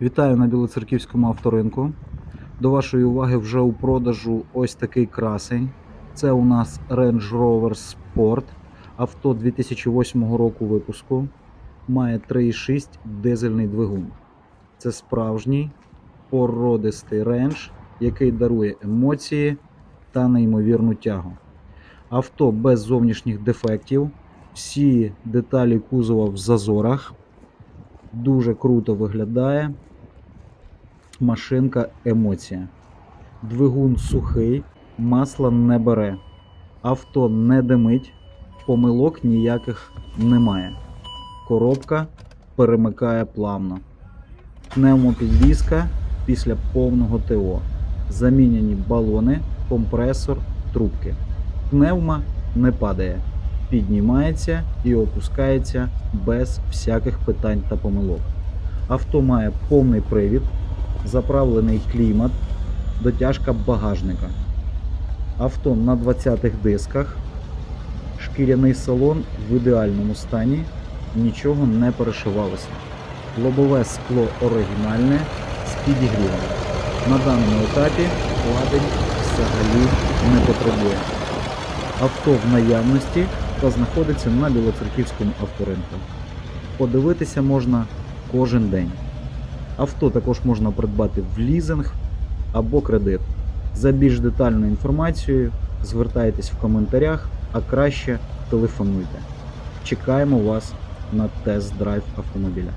Вітаю на Білоцерківському авторинку. До вашої уваги вже у продажу ось такий красень. Це у нас Range Rover Sport. Авто 2008 року випуску. Має 3,6 дизельний двигун. Це справжній породистий рендж, який дарує емоції та неймовірну тягу. Авто без зовнішніх дефектів. Всі деталі кузова в зазорах. Дуже круто виглядає. Машинка емоція. Двигун сухий, масла не бере. Авто не димить, помилок ніяких немає. Коробка перемикає плавно. Пневмопідвізка після повного ТО. Заміняні балони, компресор, трубки. Пневма не падає, піднімається і опускається без всяких питань та помилок. Авто має повний привід, заправлений клімат, дотяжка багажника. Авто на 20-х дисках, шкіряний салон в ідеальному стані, нічого не перешивалося. Лобове скло оригінальне з підігрівом. На даному етапі кладень взагалі не потребує. Авто в наявності та знаходиться на Білоцерківському авторинку. Подивитися можна кожен день. Авто також можна придбати в лізинг або кредит. За більш детальною інформацією звертайтесь в коментарях, а краще телефонуйте. Чекаємо вас на тест-драйв автомобіля.